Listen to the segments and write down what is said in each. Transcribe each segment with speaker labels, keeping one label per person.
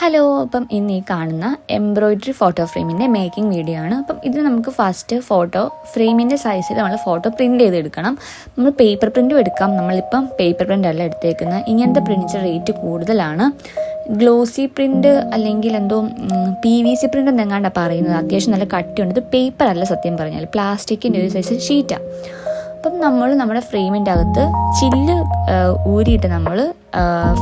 Speaker 1: Hello അപ്പം ഇന്ന് ഈ കാണുന്ന എംബ്രോയിഡറി ഫോട്ടോ ഫ്രെയിമിന്റെ മേക്കിംഗ് വീഡിയോ ആണ്. അപ്പം ഇത് നമുക്ക് ഫസ്റ്റ് ഫോട്ടോ ഫ്രെയിമിന്റെ സൈസിൽ നമ്മൾ ഫോട്ടോ പ്രിന്റ് ചെയ്തെടുക്കണം. നമ്മൾ പേപ്പർ പ്രിന്റും എടുക്കാം. നമ്മളിപ്പം പേപ്പർ പ്രിന്റ് അല്ല എടുത്തേക്കുന്നത് ഇങ്ങനത്തെ പ്രിന്റിന്റെ റേറ്റ് കൂടുതലാണ്. ഗ്ലോസി പ്രിന്റ് അല്ലെങ്കിൽ എന്തോ പി വി സി പ്രിന്റ് എന്നെങ്ങാണ്ടാണ് പറയുന്നത്. അത്യാവശ്യം നല്ല കട്ടിയുണ്ട്. ഇത് പേപ്പർ അല്ല സത്യം പറഞ്ഞാൽ പ്ലാസ്റ്റിക്കിന്റെ ഒരു സൈസ് ഷീറ്റാണ് അപ്പം നമ്മൾ നമ്മുടെ ഫ്രെയിമിന്റെ അകത്ത് ചില്ല് ഊരിയിട്ട് നമ്മൾ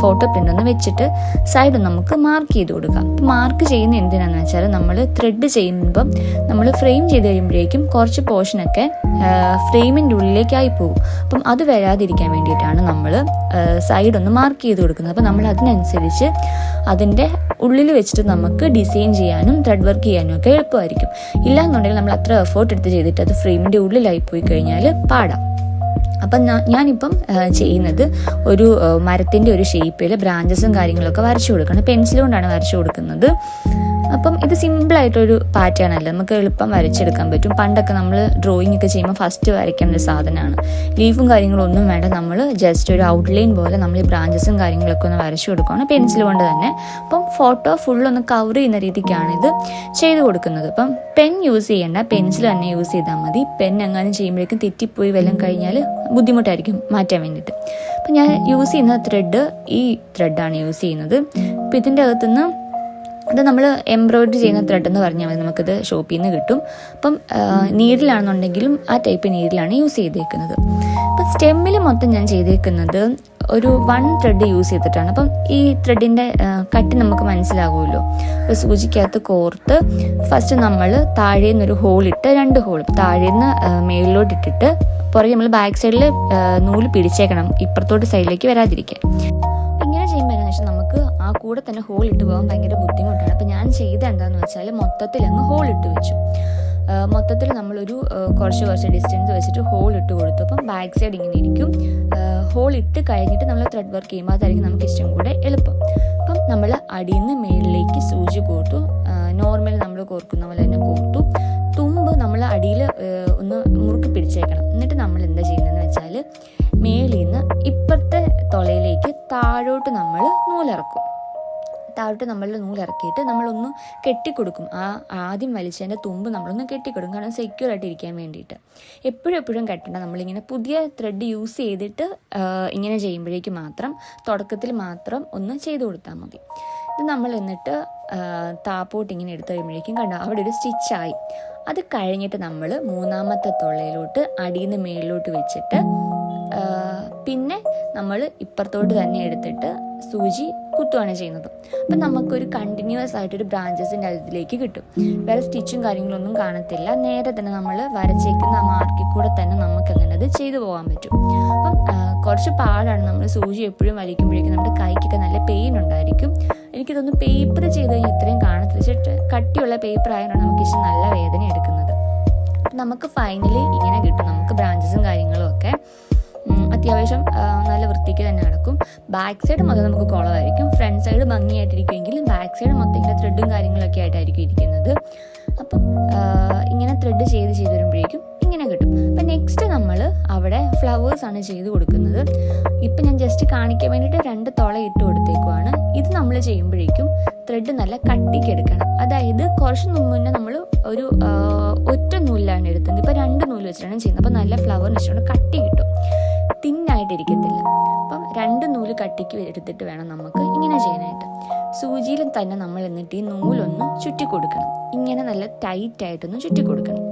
Speaker 1: ഫോട്ടോ പ്രിന്റ് ഒന്ന് വെച്ചിട്ട് സൈഡ് നമുക്ക് മാർക്ക് ചെയ്ത് കൊടുക്കാം. മാർക്ക് ചെയ്യുന്ന എന്തിനാന്ന് വെച്ചാൽ നമ്മൾ ത്രെഡ് ചെയ്യുമ്പം നമ്മൾ ഫ്രെയിം ചെയ്ത് കഴിയുമ്പോഴേക്കും കുറച്ച് പോർഷനൊക്കെ ഫ്രെയിമിന്റെ ഉള്ളിലേക്കായി പോകും. അപ്പം അത് വരാതിരിക്കാൻ വേണ്ടിയിട്ടാണ് നമ്മൾ സൈഡ് ഒന്ന് മാർക്ക് ചെയ്ത് കൊടുക്കുന്നത്. അപ്പം നമ്മൾ അതിനനുസരിച്ച് അതിന്റെ ഉള്ളിൽ വെച്ചിട്ട് നമുക്ക് ഡിസൈൻ ചെയ്യാനും ത്രെഡ് വർക്ക് ചെയ്യാനും ഒക്കെ എളുപ്പമായിരിക്കും. ഇല്ലാന്നുണ്ടെങ്കിൽ നമ്മൾ അത്ര എഫേർട്ട് എടുത്ത് ചെയ്തിട്ട് അത് ഫ്രെയിമിന്റെ ഉള്ളിലായി പോയി കഴിഞ്ഞാൽ പാടാം. അപ്പം ഞാനിപ്പം ചെയ്യുന്നത് ഒരു മരത്തിന്റെ ഒരു ഷേപ്പിൽ ബ്രാഞ്ചസും കാര്യങ്ങളൊക്കെ വരച്ചു കൊടുക്കണം. പെൻസിൽ കൊണ്ടാണ് വരച്ചു കൊടുക്കുന്നത്. അപ്പം ഇത് സിമ്പിളായിട്ടൊരു പാറ്റേൺ അല്ല. നമുക്ക് എളുപ്പം വരച്ചെടുക്കാൻ പറ്റും. പണ്ടൊക്കെ നമ്മൾ ഡ്രോയിങ് ഒക്കെ ചെയ്യുമ്പോൾ ഫസ്റ്റ് വരയ്ക്കേണ്ട ഒരു സാധനമാണ്. ലീഫും കാര്യങ്ങളും ഒന്നും വേണ്ട. നമ്മൾ ജസ്റ്റ് ഒരു ഔട്ട്ലൈൻ പോലെ നമ്മൾ ഈ ബ്രാഞ്ചസും കാര്യങ്ങളൊക്കെ ഒന്ന് വരച്ചു കൊടുക്കുകയാണ് പെൻസിൽ കൊണ്ട് തന്നെ. അപ്പം ഫോട്ടോ ഫുൾ ഒന്ന് കവർ ചെയ്യുന്ന രീതിക്കാണ് ഇത് ചെയ്ത് കൊടുക്കുന്നത്. അപ്പം പെൻ യൂസ് ചെയ്യേണ്ട. പെൻസിൽ തന്നെ യൂസ് ചെയ്താൽ മതി. പെൻ എങ്ങാനും ചെയ്യുമ്പോഴേക്കും തെറ്റിപ്പോയി വല്ലതും കഴിഞ്ഞാൽ ബുദ്ധിമുട്ടായിരിക്കും മാറ്റാൻ വേണ്ടിയിട്ട്. അപ്പം ഞാൻ യൂസ് ചെയ്യുന്ന ത്രെഡ് ഈ ത്രെഡാണ് യൂസ് ചെയ്യുന്നത്. അപ്പം ഇതിന്റെ അകത്തുനിന്ന് ഇത് നമ്മൾ എംബ്രോയിഡറി ചെയ്യുന്ന ത്രെഡ് എന്ന് പറഞ്ഞാൽ മതി. നമുക്കിത് ഷോപ്പിൽ നിന്ന് കിട്ടും. അപ്പം നീഡിലാണെന്നുണ്ടെങ്കിലും ആ ടൈപ്പ് നീഡിലാണ് യൂസ് ചെയ്തേക്കുന്നത്. അപ്പം സ്റ്റെമ്മിൽ മൊത്തം ഞാൻ ചെയ്തേക്കുന്നത് ഒരു വൺ ത്രെഡ് യൂസ് ചെയ്തിട്ടാണ്. അപ്പം ഈ ത്രെഡിന്റെ കട്ടി നമുക്ക് മനസ്സിലാകുമല്ലോ അപ്പോൾ സൂചിക്കകത്ത് കോർത്ത് ഫസ്റ്റ് നമ്മൾ താഴെ നിന്നൊരു ഹോൾ ഇട്ട് രണ്ട് ഹോൾ താഴെ നിന്ന് മേളിലോട്ട് ഇട്ടിട്ട് പുറകെ നമ്മൾ ബാക്ക് സൈഡിൽ നൂൽ പിടിച്ചേക്കണം. ഇപ്പുറത്തോട്ട് സൈഡിലേക്ക് വരാതിരിക്കാൻ. വെച്ചാൽ നമുക്ക് ആ കൂടെ തന്നെ ഹോൾ ഇട്ട് പോകാൻ ഭയങ്കര ബുദ്ധിമുട്ടാണ്. അപ്പം ഞാൻ ചെയ്ത എന്താണെന്ന് വെച്ചാൽ മൊത്തത്തിൽ അങ്ങ് ഹോൾ ഇട്ട് വെച്ചു. മൊത്തത്തിൽ നമ്മളൊരു കുറച്ച് കുറച്ച് ഡിസ്റ്റൻസ് വെച്ചിട്ട് ഹോൾ ഇട്ട് കൊടുത്തു. അപ്പം ബാക്ക് സൈഡ് ഇങ്ങനെ ഇരിക്കും. ഹോൾ ഇട്ട് കഴിഞ്ഞിട്ട് നമ്മൾ ത്രെഡ് വർക്ക് ചെയ്യുമ്പോൾ അതായിരിക്കും നമുക്ക് ഇഷ്ടം കൂടെ എളുപ്പം. അപ്പം നമ്മൾ അടിയിൽ നിന്ന് മേളിലേക്ക് സൂചി കോർത്തു. നോർമൽ നമ്മൾ കോർക്കുന്ന പോലെ തന്നെ കോർത്തു. തുമ്പ് നമ്മൾ അടിയിൽ ഒന്ന് മുറുക്കി പിടിച്ചേക്കണം. എന്നിട്ട് നമ്മൾ എന്താ ചെയ്യുന്നതെന്ന് വെച്ചാൽ മേളിൽ നിന്ന് ഇപ്പുറത്തെ തുളയിലേക്ക് താഴോട്ട് നമ്മൾ നൂലിറക്കും. താഴോട്ട് നമ്മൾ നൂലിറക്കിയിട്ട് നമ്മളൊന്ന് കെട്ടിക്കൊടുക്കും. ആ ആദ്യം വലിച്ചതിന്റെ തുമ്പ് നമ്മളൊന്ന് കെട്ടിക്കൊടുക്കും. കാരണം സെക്യൂർ ആയിട്ട് ഇരിക്കാൻ വേണ്ടിയിട്ട്. എപ്പോഴും എപ്പോഴും കെട്ടണ്ട. നമ്മളിങ്ങനെ പുതിയ ത്രെഡ് യൂസ് ചെയ്തിട്ട് ഇങ്ങനെ ചെയ്യുമ്പോഴേക്ക് മാത്രം തുടക്കത്തിൽ മാത്രം ഒന്ന് ചെയ്തു കൊടുത്താൽ മതി. ഇത് നമ്മൾ എന്നിട്ട് താപ്പോട്ട് ഇങ്ങനെ എടുത്തു കഴിയുമ്പോഴേക്കും കണ്ടോ അവിടെ ഒരു സ്റ്റിച്ചായി അത് കഴിഞ്ഞിട്ട് നമ്മൾ മൂന്നാമത്തെ തൊള്ളയിലോട്ട് അടിയിൽ നിന്ന് മേളിലോട്ട് വെച്ചിട്ട് പിന്നെ നമ്മൾ ഇപ്പുറത്തോട്ട് തന്നെ എടുത്തിട്ട് സൂചി കുത്തുകയാണ് ചെയ്യുന്നത്. അപ്പം നമുക്കൊരു കണ്ടിന്യൂസ് ആയിട്ടൊരു ബ്രാഞ്ചസിന്റെ അതിലേക്ക് കിട്ടും. വേറെ സ്റ്റിച്ചും കാര്യങ്ങളൊന്നും കാണത്തില്ല. നേരെ തന്നെ നമ്മൾ വരച്ചേക്കുന്ന ആ മാർക്കിൽ കൂടെ തന്നെ നമുക്ക് അങ്ങനെ അത് ചെയ്തു പോകാൻ പറ്റും. അപ്പം കുറച്ച് പാടാണ് നമ്മൾ സൂചി എപ്പോഴും വലിക്കുമ്പോഴേക്കും നമ്മുടെ കൈക്കൊക്കെ നല്ല പെയിൻ ഉണ്ടായിരിക്കും. എനിക്ക് പേപ്പർ ചെയ്ത് ഇത്രയും കാണത്തില്ല. പക്ഷേ കട്ടിയുള്ള പേപ്പർ ആയതുകൊണ്ട് നമുക്ക് ഇച്ചിരി നല്ല വേദന എടുക്കുന്നത്. നമുക്ക് ഫൈനലി ഇങ്ങനെ കിട്ടും. നമുക്ക് ബ്രാഞ്ചസും കാര്യങ്ങളും ഒക്കെ. അത്യാവശ്യം നല്ല വൃത്തിക്ക് തന്നെ നടക്കും. ബാക്ക് സൈഡ് മൊത്തം നമുക്ക് കുളമായിരിക്കും ഫ്രണ്ട് സൈഡ് ഭംഗിയായിട്ടിരിക്കുമെങ്കിലും ബാക്ക് സൈഡ് മൊത്തം ഇങ്ങനെ ത്രെഡും കാര്യങ്ങളൊക്കെ ആയിട്ടായിരിക്കും ഇരിക്കുന്നത്. അപ്പം ഇങ്ങനെ ത്രെഡ് ചെയ്ത് ചെയ്ത് വരുമ്പോഴേക്കും ഇങ്ങനെ കിട്ടും. അപ്പം നെക്സ്റ്റ് നമ്മൾ അവിടെ ഫ്ലവേഴ്സ് ആണ് ചെയ്ത് കൊടുക്കുന്നത്. ഇപ്പം ഞാൻ ജസ്റ്റ് കാണിക്കാൻ വേണ്ടിയിട്ട് രണ്ട് തുള ഇട്ട് കൊടുത്തേക്കുവാണ്. ഇത് നമ്മൾ ചെയ്യുമ്പോഴേക്കും ത്രെഡ് നല്ല കട്ടിക്ക് എടുക്കണം. അതായത് കുറച്ച് മുന്നേ നമ്മൾ ഒരു ഒറ്റ നൂലിലാണ് എടുത്തത്. ഇപ്പം രണ്ട് നൂൽ വെച്ചിട്ടാണ് ചെയ്യുന്നത്. അപ്പം നല്ല ഫ്ലവർ വെച്ചിട്ടുണ്ട് കട്ടി കിട്ടും. ഇരിക്കത്തില്ല അപ്പം രണ്ട് നൂൽ കട്ടിക്ക് എടുത്തിട്ട് വേണം നമുക്ക് ഇങ്ങനെ ചെയ്യാനായിട്ട്. സൂചിയിൽ തന്നെ നമ്മൾ എന്നിട്ട് ഈ നൂലൊന്ന് ചുറ്റി കൊടുക്കണം ഇങ്ങനെ നല്ല ടൈറ്റായിട്ടൊന്ന് ചുറ്റി കൊടുക്കണം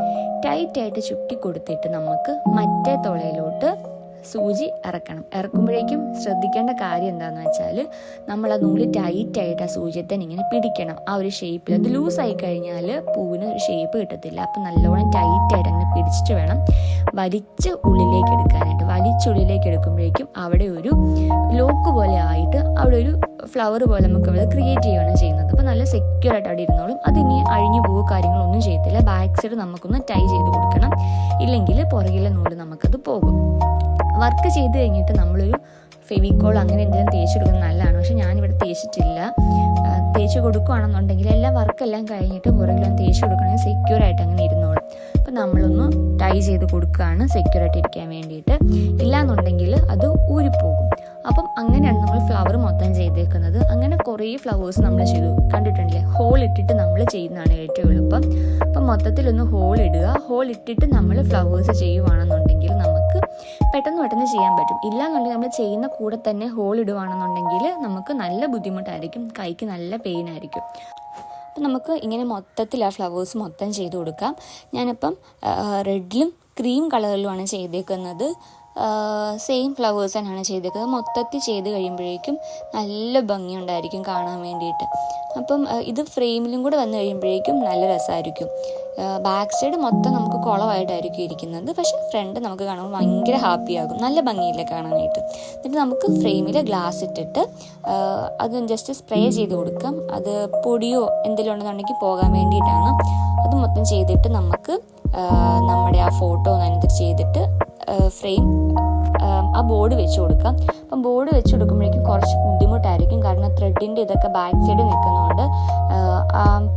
Speaker 1: ടൈറ്റായിട്ട് ചുറ്റി കൊടുത്തിട്ട് നമുക്ക് മറ്റേ തുളയിലോട്ട് സൂചി ഇറക്കണം ഇറക്കുമ്പോഴേക്കും ശ്രദ്ധിക്കേണ്ട കാര്യം എന്താണെന്ന് വെച്ചാൽ നമ്മൾ ആ നൂൽ ടൈറ്റ് ആയിട്ട് ആ സൂചിയെ ഇങ്ങനെ പിടിക്കണം. ആ ഒരു ഷേപ്പിൽ അത് ലൂസായി കഴിഞ്ഞാൽ പൂവിന് ഒരു ഷേപ്പ് കിട്ടത്തില്ല. അപ്പം നല്ലോണം ടൈറ്റ് ആയിട്ട് അങ്ങനെ പിടിച്ചിട്ട് വേണം വലിച്ച് ഉള്ളിലേക്ക് എടുക്കാനായിട്ട്. വലിച്ചുള്ളിലേക്ക് എടുക്കുമ്പോഴേക്കും അവിടെ ഒരു ലോക്ക് പോലെ ആയിട്ട് അവിടെ ഒരു ഫ്ലവർ പോലെ നമുക്ക് അവിടെ ക്രിയേറ്റ് ചെയ്യുകയാണ് ചെയ്യുന്നത്. അപ്പോൾ നല്ല സെക്യൂർ ആയിട്ട് അവിടെ ഇരുന്നോളും. അത് ഇനി അഴിഞ്ഞു പോകുക കാര്യങ്ങളൊന്നും ചെയ്യത്തില്ല. ബാക്ക് സൈഡ് നമുക്കൊന്ന് ടൈ ചെയ്ത് കൊടുക്കണം. ഇല്ലെങ്കിൽ പുറകിലെ നൂൽ നമുക്കത് പോകും. വർക്ക് ചെയ്ത് കഴിഞ്ഞിട്ട് നമ്മളൊരു ഫെവിക്കോൾ അങ്ങനെ എന്തെങ്കിലും തേച്ച് കൊടുക്കുന്നത് നല്ലതാണ്. പക്ഷെ ഞാനിവിടെ തേച്ചിട്ടില്ല. തേച്ച് കൊടുക്കുകയാണെന്നുണ്ടെങ്കിൽ എല്ലാ വർക്കെല്ലാം കഴിഞ്ഞിട്ട് പുറകിലും തേച്ച് കൊടുക്കണമെങ്കിൽ സെക്യൂർ ആയിട്ട് അങ്ങനെ ഇരുന്നോളും. അപ്പം നമ്മളൊന്ന് ടൈ ചെയ്ത് കൊടുക്കുകയാണ് സെക്യൂർ ആയിട്ട് ഇരിക്കാൻ വേണ്ടിയിട്ട്. ഇല്ലാന്നുണ്ടെങ്കിൽ അത് ഊരിപ്പോകും. അപ്പം അങ്ങനെയാണ് നമ്മൾ ഫ്ലവർ മൊത്തം ചെയ്തേക്കുന്നത്. അങ്ങനെ കുറേ ഫ്ലവേഴ്സ് നമ്മൾ ചെയ്തു. കണ്ടിട്ടുണ്ടല്ലേ? ഹോൾ ഇട്ടിട്ട് നമ്മൾ ചെയ്യുന്നതാണ് ഏറ്റവും എളുപ്പം. അപ്പം മൊത്തത്തിലൊന്ന് ഹോൾ ഇടുക. ഹോൾ ഇട്ടിട്ട് നമ്മൾ ഫ്ലവേഴ്സ് ചെയ്യുവാണെന്നുണ്ടെങ്കിൽ നമുക്ക് പെട്ടെന്ന് പെട്ടെന്ന് ചെയ്യാൻ പറ്റും. ഇല്ല എന്നുണ്ടെങ്കിൽ നമ്മൾ ചെയ്യുന്ന കൂടെ തന്നെ ഹോൾ ഇടുവാണെന്നുണ്ടെങ്കിൽ നമുക്ക് നല്ല ബുദ്ധിമുട്ടായിരിക്കും. കൈക്ക് നല്ല പെയിൻ ആയിരിക്കും. അപ്പം നമുക്ക് ഇങ്ങനെ മൊത്തത്തിൽ ആ ഫ്ലവേഴ്സ് മൊത്തം ചെയ്ത് കൊടുക്കാം. ഞാനിപ്പം റെഡിലും ക്രീം കളറിലുമാണ് ചെയ്തേക്കുന്നത്. സെയിം ഫ്ലവേഴ്സ് തന്നെയാണ് ചെയ്തേക്കുന്നത്. മൊത്തത്തിൽ ചെയ്ത് കഴിയുമ്പോഴേക്കും നല്ല ഭംഗിയുണ്ടായിരിക്കും കാണാൻ വേണ്ടിയിട്ട്. അപ്പം ഇത് ഫ്രെയിമിലും കൂടെ വന്നു കഴിയുമ്പോഴേക്കും നല്ല രസമായിരിക്കും. ബാക്ക് സൈഡ് മൊത്തം നമുക്ക് കുളമായിട്ടായിരിക്കും ഇരിക്കുന്നത്. പക്ഷെ ഫ്രണ്ട് നമുക്ക് കാണുമ്പോൾ ഭയങ്കര ഹാപ്പിയാകും നല്ല ഭംഗിയില്ല കാണാനായിട്ട്. എന്നിട്ട് നമുക്ക് ഫ്രെയിമിൽ ഗ്ലാസ് ഇട്ടിട്ട് അത് ജസ്റ്റ് സ്പ്രേ ചെയ്ത് കൊടുക്കാം. അത് പൊടിയോ എന്തെങ്കിലും ഉണ്ടെന്നുണ്ടെങ്കിൽ പോകാൻ വേണ്ടിയിട്ടാണ്. അത് മൊത്തം ചെയ്തിട്ട് നമുക്ക് നമ്മുടെ ആ ഫോട്ടോ അതിനകത്ത് ചെയ്തിട്ട് ഫ്രെയിം ആ ബോർഡ് വെച്ച് കൊടുക്കാം. അപ്പം ബോർഡ് വെച്ച് കൊടുക്കുമ്പോഴേക്കും കുറച്ച് ബുദ്ധിമുട്ടായിരിക്കും. കാരണം ത്രെഡിന്റെ ഇതൊക്കെ ബാക്ക് സൈഡ് നിൽക്കുന്നതുകൊണ്ട്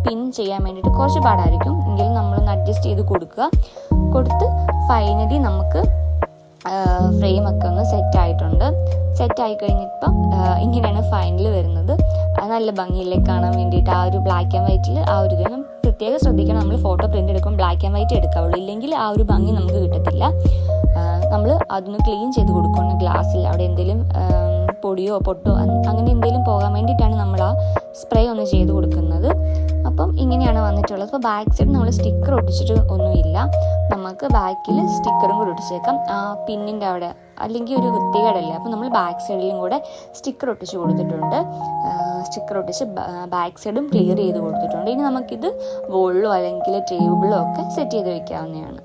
Speaker 1: പിൻ ചെയ്യാൻ വേണ്ടിയിട്ട് കുറച്ച് പാടായിരിക്കും. എങ്കിലും നമ്മളൊന്ന് അഡ്ജസ്റ്റ് ചെയ്ത് കൊടുക്കുക. കൊടുത്ത് ഫൈനലി നമുക്ക് ഫ്രെയിമൊക്കെ ഒന്ന് സെറ്റ് ആയിട്ടുണ്ട്. സെറ്റ് ആയി കഴിഞ്ഞിപ്പം ഇങ്ങനെയാണ് ഫൈനൽ വരുന്നത്. നല്ല ഭംഗിയിലേക്ക് കാണാൻ വേണ്ടിയിട്ട് ആ ഒരു ബ്ലാക്ക് ആൻഡ് വൈറ്റിൽ ആ ഒരു ഇത് നമ്മൾ പ്രത്യേകം ശ്രദ്ധിക്കണം. നമ്മൾ ഫോട്ടോ പ്രിന്റ് എടുക്കും ബ്ലാക്ക് ആൻഡ് വൈറ്റ് എടുക്കാവുള്ളൂ. ഇല്ലെങ്കിൽ ആ ഒരു ഭംഗി നമുക്ക് കിട്ടത്തില്ല. നമ്മൾ അതൊന്ന് ക്ലീൻ ചെയ്ത് കൊടുക്കണം ഗ്ലാസ്സിൽ അവിടെ എന്തെങ്കിലും പൊടിയോ പൊട്ടോ അങ്ങനെ എന്തെങ്കിലും പോകാൻ വേണ്ടിയിട്ടാണ് നമ്മൾ ആ സ്പ്രേ ഒന്ന് ചെയ്ത് കൊടുക്കുന്നത്. അപ്പം ഇങ്ങനെയാണ് വന്നിട്ടുള്ളത്. അപ്പോൾ ബാക്ക് സൈഡ് നമ്മൾ സ്റ്റിക്കർ ഒട്ടിച്ചിട്ട് ഒന്നുമില്ല. നമുക്ക് ബാക്കിൽ സ്റ്റിക്കറും കൂടി ഒട്ടിച്ചേക്കാം. ആ പിന്നിന്റെ അവിടെ അല്ലെങ്കിൽ ഒരു വൃത്തികേടല്ലേ? അപ്പോൾ നമ്മൾ ബാക്ക് സൈഡിലും കൂടെ സ്റ്റിക്കർ ഒട്ടിച്ച് കൊടുത്തിട്ടുണ്ട്. സ്റ്റിക്കർ ഒട്ടിച്ച് ബാക്ക് സൈഡും ക്ലിയർ ചെയ്ത് കൊടുത്തിട്ടുണ്ട്. ഇനി നമുക്കിത് വോളിലോ അല്ലെങ്കിൽ ടേബിളോ ഒക്കെ സെറ്റ് ചെയ്ത് വെക്കാവുന്നതാണ്.